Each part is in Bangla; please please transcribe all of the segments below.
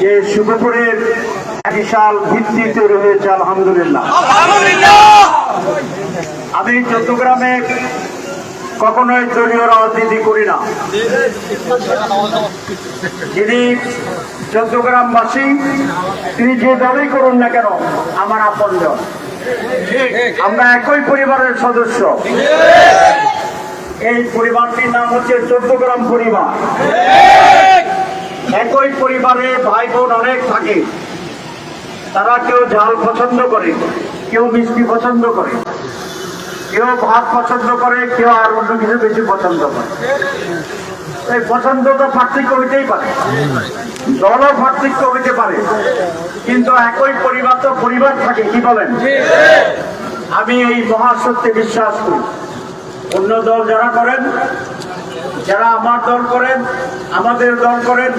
যে শুভপুরের বিশাল ভিত্তি তৈরি হয়েছে, আলহামদুলিল্লাহ। আমি চট্টগ্রামে কখনোই দলীয় রাজনীতি করি না। যিনি চট্টগ্রামবাসী, তিনি যে দলই করুন না কেন, আমার আপনজন আমরা একই পরিবারের সদস্য। এই পরিবারটির নাম হচ্ছে চট্টগ্রাম পরিবার। একই পরিবারে ভাই বোন অনেক থাকে। তারা কেউ ঝাল পছন্দ করে, কেউ মিষ্টি পছন্দ করে, কেউ ভাত পছন্দ করে, কেউ আর অন্য কিছু বেশি পছন্দ করে। এই পছন্দ তো পার্থক্য হইতেই পারে। দলও পার্থক্য হইতে পারে। কিন্তু একই পরিবার তো পরিবার থাকে, কি বলেন? আমি এই মহাসত্যে বিশ্বাস করি। অন্য দল যারা করেন যারা আমার দল করেন, আমাদের দল করেন,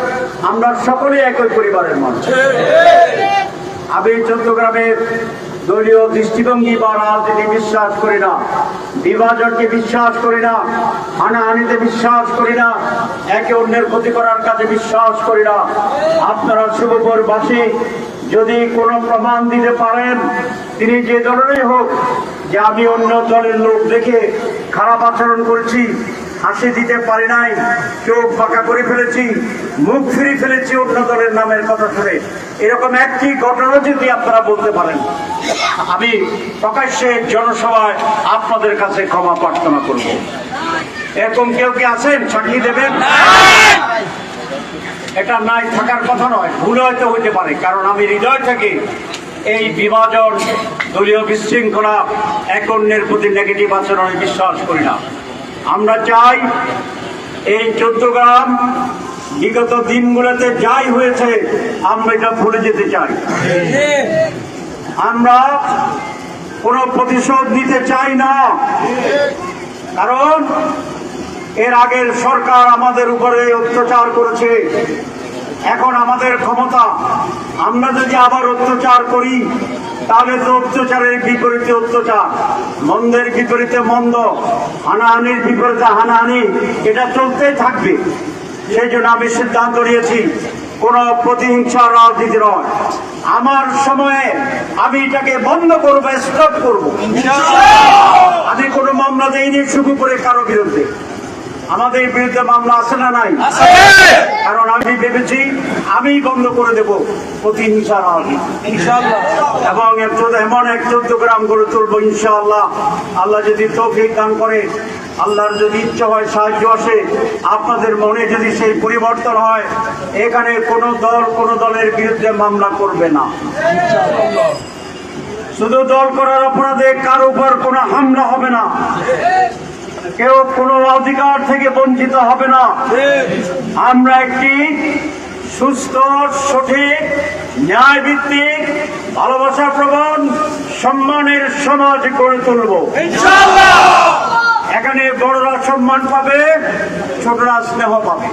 আমরা সকলেই একই পরিবারের মানুষ। আমি চট্টগ্রামের দলীয় দৃষ্টিভঙ্গি বা রাজনীতি বিশ্বাস করি না, বিভাজনকে বিশ্বাস করি না, হানাহানিতে বিশ্বাস করি না, একে অন্যের ক্ষতি করার কাজে বিশ্বাস করি না। আপনারা শুভপুরবাসী, যদি কোনো প্রমাণ দিতে পারেন, তিনি যে দলেরই হোক, যে আমি অন্য দলের লোক দেখে খারাপ আচরণ করেছি হাসি দিতে পারি নাই। চোখ বাঁকা করে ফেলেছি, মুখ ফিরে ফেলেছি অন্য দলের নামের কথা শুনে। এরকম একটি ঘটনা যদি আপনারা বলতে পারেন, আমি প্রকাশ্যে জনসভায় আপনাদের কাছে ক্ষমা প্রার্থনা করব। এরকম কেউ কি আছেন? সাক্ষী দেবেন? এটা নাই থাকার কথা নয়, ভুল হয়তো হইতে পারে, কারণ আমি হৃদয় থেকে এই বিভাজন, দলীয় বিশৃঙ্খলা, এক অন্যের প্রতি নেগেটিভ আচরণে বিশ্বাস করি না। আমরা চাই এই চট্টগ্রাম বিগত দিনগুলোতে যাই হয়েছে, আমরা এটা ভুলে যেতে চাই। আমরা কোনো প্রতিশোধ নিতে চাই না, কারণ এর আগের সরকার আমাদের উপরে অত্যাচার করেছে। এখন আমাদের ক্ষমতা, আমরা যদি আবার অত্যাচার করি তাহলে তো অত্যাচারের বিপরীতে অত্যাচার মন্দের বিপরীতে মন্দ হানাহানির বিপরীতে হানাহানি এটা চলতেই থাকবে। সেই জন্য আমি সিদ্ধান্ত নিয়েছি কোন প্রতিহিংসা রাজনীতি নয়। আমার সময়ে আমি এটাকে বন্ধ করব স্টপ করব। আমি কোনো মামলা দেইনি শুরু করে কারও বিরুদ্ধে। আমাদের বিরুদ্ধে মামলা আছে না নাই? কারণ আমি ভেবেছি আমি বন্ধ করে দেব প্রতিহিংসা রাজনীতি এবং এমন এক চোদ্দ গ্রাম গড়ে তুলবো ইনশাআল্লাহ। আল্লাহ যদি তৌফিক দান করে আল্লাহর যদি ইচ্ছা হয় সাহায্য আসে আপনাদের মনে যদি সেই পরিবর্তন হয় এখানে কোনো দল কোনো দলের বিরুদ্ধে মামলা করবে না। শুধু দল করার অপরাধে কার উপর কোনো হামলা হবে না। কেউ কোনো অধিকার থেকে বঞ্চিত হবে না। আমরা একটি সুস্থ, সঠিক ন্যায় ভিত্তিক ভালোবাসা প্রবণ সম্মানের সমাজ গড়ে তুলব। এখানে বড়রা সম্মান পাবে, ছোটরা স্নেহ পাবে।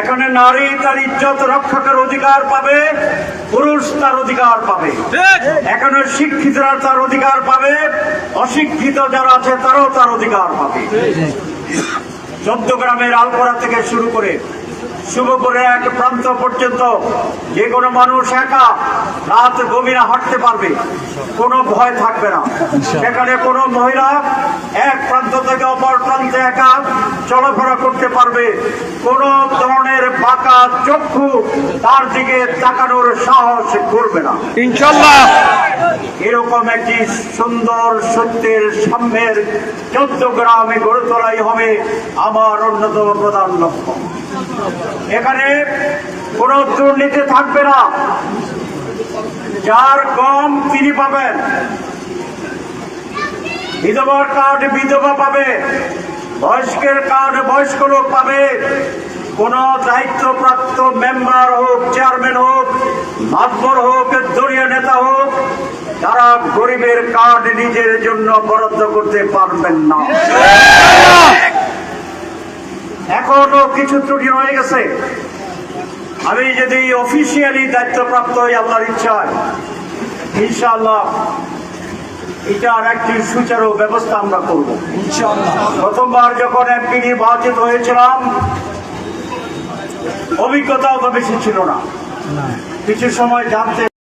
এখানে নারী তার ইজ্জত রক্ষকের অধিকার পাবে, পুরুষ তার অধিকার পাবে। এখানে শিক্ষিতরা তার অধিকার পাবে, অশিক্ষিত যারা আছে তারাও তার অধিকার পাবে। চোদ্দ গ্রামের আলপরা থেকে শুরু করে শুভপুরের এক প্রান্ত পর্যন্ত যে কোনো মানুষ একা রাত গভীরা হাঁটতে পারবে। কোনো ভয় থাকবে না। সেখানে কোনো মহিলা এক প্রান্ত থেকে অপর প্রান্তে একা চলাফেরা করতে পারবে। কোনো ধরনের বাঁকা চক্ষু তার দিকে তাকানোর সাহস করবে না। ইনশাল্লাহ এরকম একটি সুন্দর সত্যের সাম্যের চোদ্দ গ্রামে গড়ে তোলাই হবে আমার অন্যতম প্রধান লক্ষ্য। এখানে কোনো দুর্নীতি থাকবে না। যার কম তিনি পাবেন। বিধবার কার্ড বিধবা পাবে। বয়স্কের কার্ড বয়স্ক লোক পাবে। কোন দায়িত্বপ্রাপ্ত মেম্বার হোক, চেয়ারম্যান হোক, মাতবর হোক, দলীয় নেতা হোক, তারা গরিবের কার্ড নিজের জন্য বরাদ্দ করতে পারবেন না। এখনও কিছু ত্রুটি রয়ে গেছে। আমি যদি অফিসিয়ালি দায়িত্বপ্রাপ্ত হই আল্লাহর ইচ্ছায় ইনশাআল্লাহ এটার একটি সুচারু ব্যবস্থা আমরা করব। প্রথমবার যখন এমপি নির্বাচিত হয়েছিলাম অভিজ্ঞতাও তো বেশি ছিল না। কিছু সময় জানতে